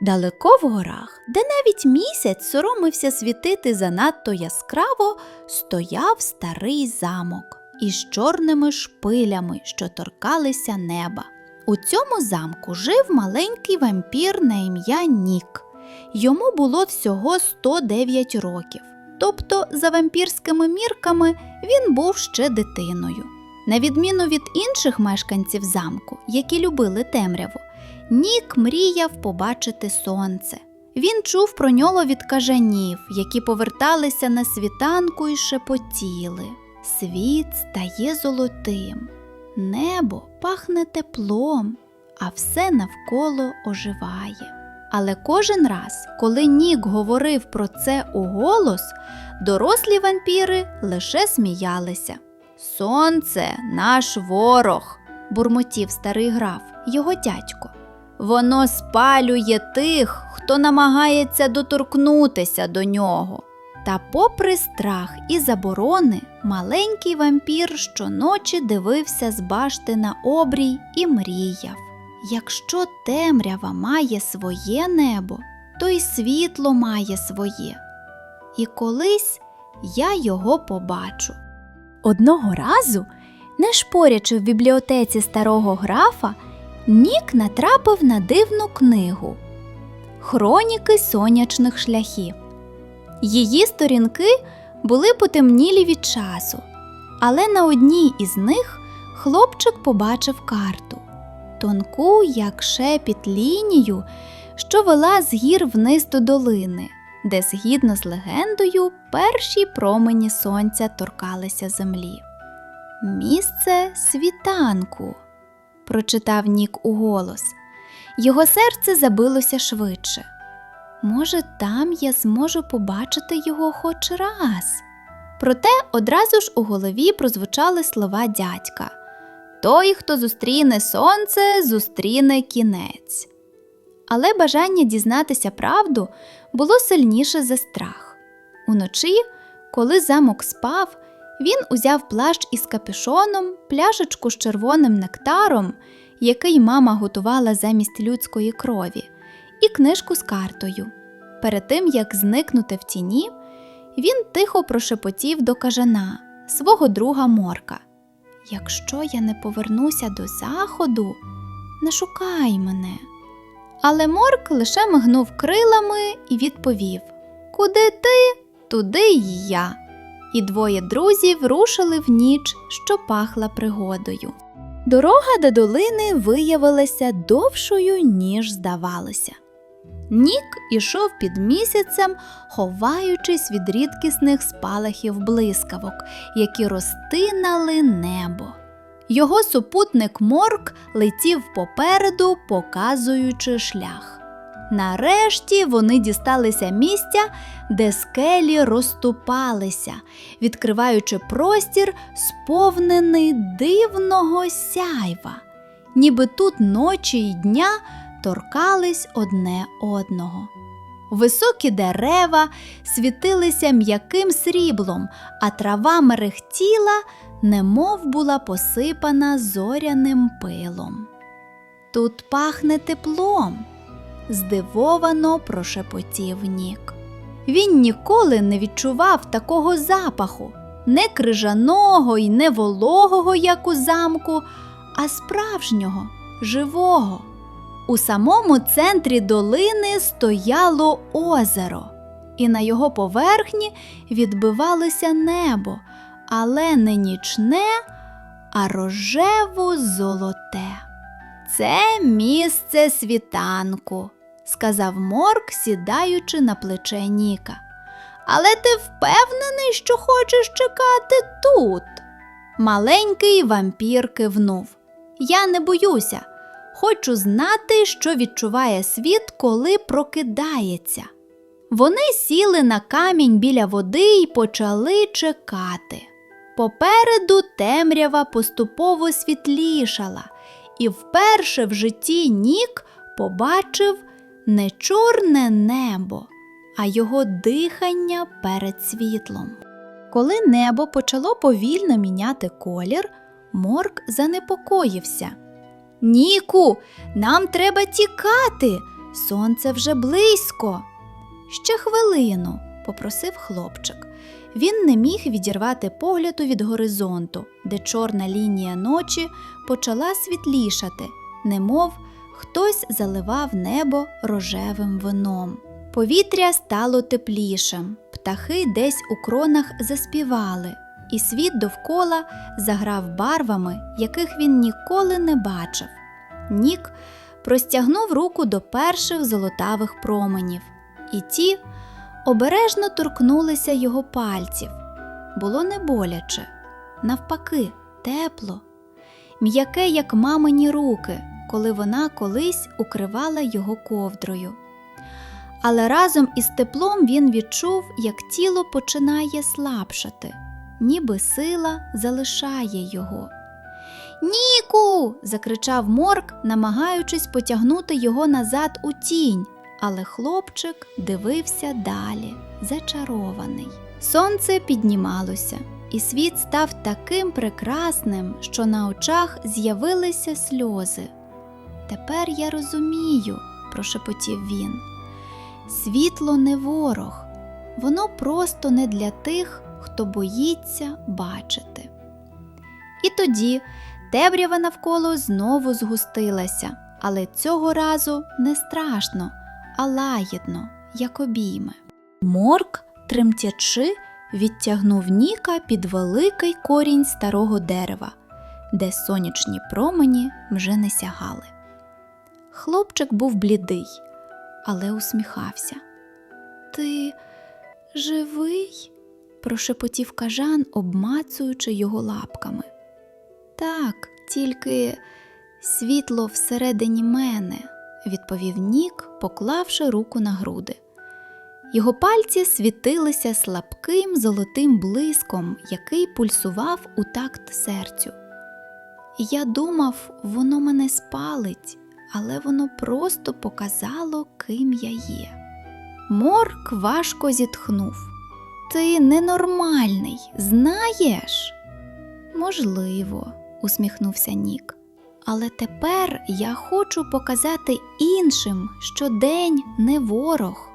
Далеко в горах, де навіть місяць соромився світити занадто яскраво, стояв старий замок із чорними шпилями, що торкалися неба. У цьому замку жив маленький вампір на ім'я Нік. Йому було всього 109 років. Тобто, за вампірськими мірками, він був ще дитиною. На відміну від інших мешканців замку, які любили темряву, Нік мріяв побачити сонце. Він чув про нього від кажанів, які поверталися на світанку і шепотіли. Світ стає золотим, небо пахне теплом, а все навколо оживає. Але кожен раз, коли Нік говорив про це уголос, дорослі вампіри лише сміялися. Сонце наш ворог, бурмотів старий граф, його дядько. Воно спалює тих, хто намагається доторкнутися до нього. Та, попри страх і заборони, маленький вампір щоночі дивився з башти на обрій і мріяв. Якщо темрява має своє небо, то й світло має своє. І колись я його побачу. Одного разу, не шпорячи в бібліотеці старого графа, Нік натрапив на дивну книгу Хроніки сонячних шляхів. Її сторінки були потемнілі від часу, але на одній із них хлопчик побачив карту тонку, як шепіт лінію, що вела з гір вниз до долини, де, згідно з легендою, перші промені сонця торкалися землі. Місце світанку, прочитав Нік уголос. Його серце забилося швидше. Може, там я зможу побачити його хоч раз. Проте одразу ж у голові прозвучали слова дядька Той, хто зустріне сонце, зустріне кінець. Але бажання дізнатися правду було сильніше за страх. Уночі, коли замок спав, він узяв плащ із капюшоном, пляшечку з червоним нектаром, який мама готувала замість людської крові, і книжку з картою. Перед тим як зникнути в тіні, він тихо прошепотів до кажана, свого друга Морка. Якщо я не повернуся до заходу, не шукай мене. Але Морк лише мигнув крилами і відповів: Куди ти, туди й я. І двоє друзів рушили в ніч, що пахла пригодою. Дорога до долини виявилася довшою, ніж здавалося. Нік ішов під місяцем, ховаючись від рідкісних спалахів блискавок, які розтинали небо. Його супутник Морк летів попереду, показуючи шлях. Нарешті вони дісталися місця, де скелі розступалися, відкриваючи простір, сповнений дивного сяйва, ніби тут ночі й дня торкались одне одного. Високі дерева світилися м'яким сріблом, а трава мерехтіла, немов була посипана зоряним пилом. Тут пахне теплом, здивовано прошепотів Нік. Він ніколи не відчував такого запаху, не крижаного й не вологого, як у замку, а справжнього, живого. У самому центрі долини стояло озеро, і на його поверхні відбивалося небо, але не нічне, а рожево золоте. Це місце світанку, сказав Морк, сідаючи на плече Ніка. Але ти впевнений, що хочеш чекати тут? Маленький вампір кивнув. Я не боюся. Хочу знати, що відчуває світ, коли прокидається. Вони сіли на камінь біля води і почали чекати. Попереду темрява поступово світлішала, і вперше в житті Нік побачив не чорне небо, а його дихання перед світлом. Коли небо почало повільно міняти колір, Морк занепокоївся. Ніку, нам треба тікати. Сонце вже близько. Ще хвилину, попросив хлопчик. Він не міг відірвати погляду від горизонту, де чорна лінія ночі почала світлішати, немов хтось заливав небо рожевим вином. Повітря стало теплішим, птахи десь у кронах заспівали, і світ довкола заграв барвами, яких він ніколи не бачив. Нік простягнув руку до перших золотавих променів, і ті обережно торкнулися його пальців. Було не боляче, навпаки, тепло, м'яке, як мамині руки, коли вона колись укривала його ковдрою. Але разом із теплом він відчув, як тіло починає слабшати, ніби сила залишає його. Ніку. закричав Морк, намагаючись потягнути його назад у тінь, але хлопчик дивився далі, зачарований. Сонце піднімалося, і світ став таким прекрасним, що на очах з'явилися сльози. Тепер я розумію, прошепотів він. Світло не ворог, воно просто не для тих, хто боїться бачити. І тоді темрява навколо знову згустилася, але цього разу не страшно, а лагідно, як обійми. Морк, тремтячи, відтягнув Ніка під великий корінь старого дерева, де сонячні промені вже не сягали. Хлопчик був блідий, але усміхався. Ти живий? прошепотів кажан, обмацуючи його лапками. Так, тільки світло всередині мене, відповів Нік, поклавши руку на груди. Його пальці світилися слабким золотим блиском, який пульсував у такт серцю. Я думав, воно мене спалить, але воно просто показало, ким я є. Морк важко зітхнув. Ти ненормальний, знаєш? Можливо, усміхнувся Нік. Але тепер я хочу показати іншим, що день не ворог.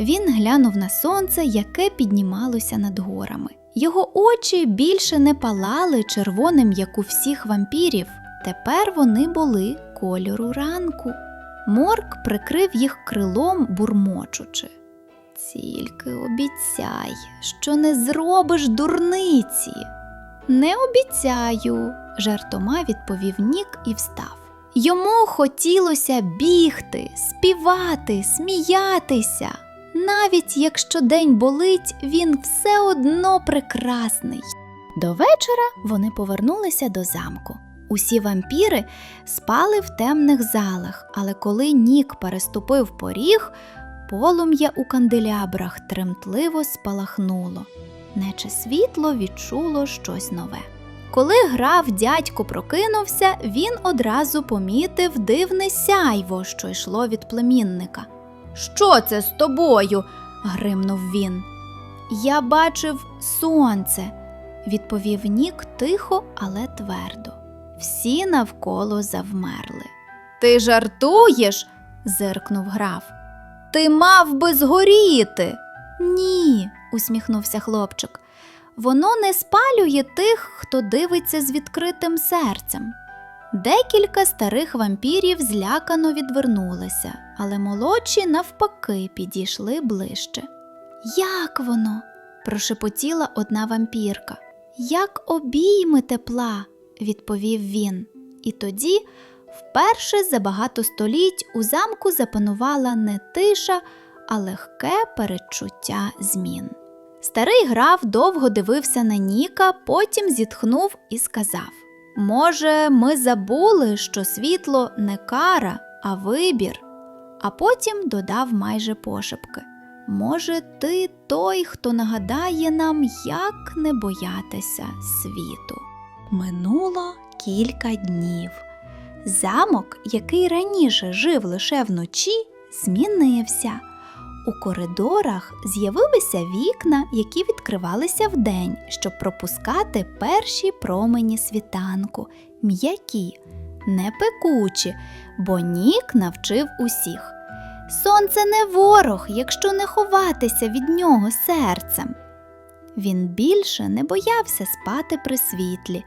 Він глянув на сонце, яке піднімалося над горами. Його очі більше не палали червоним, як у всіх вампірів. Тепер вони були кольору ранку. Морк прикрив їх крилом, бурмочучи. Тільки обіцяй, що не зробиш дурниці. Не обіцяю, жартома відповів Нік і встав. Йому хотілося бігти, співати, сміятися. Навіть якщо день болить, він все одно прекрасний. До вечора вони повернулися до замку. Усі вампіри спали в темних залах, але коли Нік переступив поріг, полум'я у канделябрах тремтливо спалахнуло, наче світло відчуло щось нове. Коли граф дядько прокинувся, він одразу помітив дивне сяйво, що йшло від племінника. Що це з тобою? гримнув він. Я бачив сонце, відповів Нік тихо, але твердо. Всі навколо завмерли. Ти жартуєш? зиркнув граф. Ти мав би згоріти. Ні, усміхнувся хлопчик. Воно не спалює тих, хто дивиться з відкритим серцем. Декілька старих вампірів злякано відвернулися, але молодші навпаки підійшли ближче. Як воно? прошепотіла одна вампірка. Як обійми тепла, відповів він. І тоді, вперше за багато століть, у замку запанувала не тиша, а легке передчуття змін. Старий граф довго дивився на Ніка, потім зітхнув і сказав: Може, ми забули, що світло не кара, а вибір. А потім додав майже пошепки. Може, ти той, хто нагадає нам, як не боятися світу. Минуло кілька днів. Замок, який раніше жив лише вночі, змінився. У коридорах з'явилися вікна, які відкривалися вдень, щоб пропускати перші промені світанку, м'які, не пекучі, бо Нік навчив усіх. Сонце не ворог, якщо не ховатися від нього серцем. Він більше не боявся спати при світлі,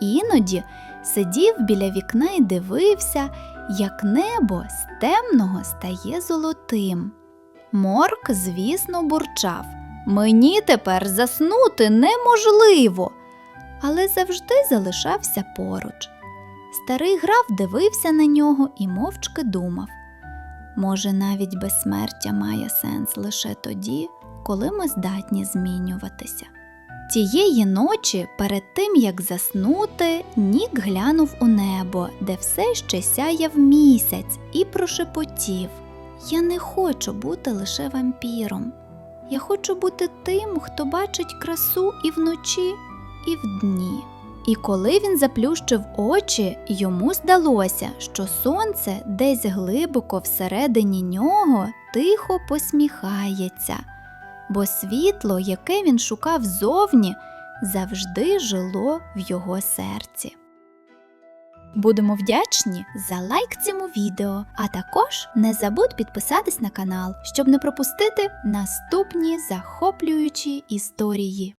іноді сидів біля вікна і дивився, як небо з темного стає золотим. Морк, звісно, бурчав. Мені тепер заснути неможливо, але завжди залишався поруч. Старий граф дивився на нього і мовчки думав. Може, навіть безсмертя має сенс лише тоді, коли ми здатні змінюватися. Тієї ночі, перед тим як заснути, Нік глянув у небо, де все ще сяяв місяць, і прошепотів: Я не хочу бути лише вампіром. Я хочу бути тим, хто бачить красу і вночі, і вдні. І коли він заплющив очі, йому здалося, що сонце десь глибоко всередині нього тихо посміхається, бо світло, яке він шукав зовні, завжди жило в його серці. Будемо вдячні за лайк цьому відео, а також не забудь підписатись на канал, щоб не пропустити наступні захоплюючі історії.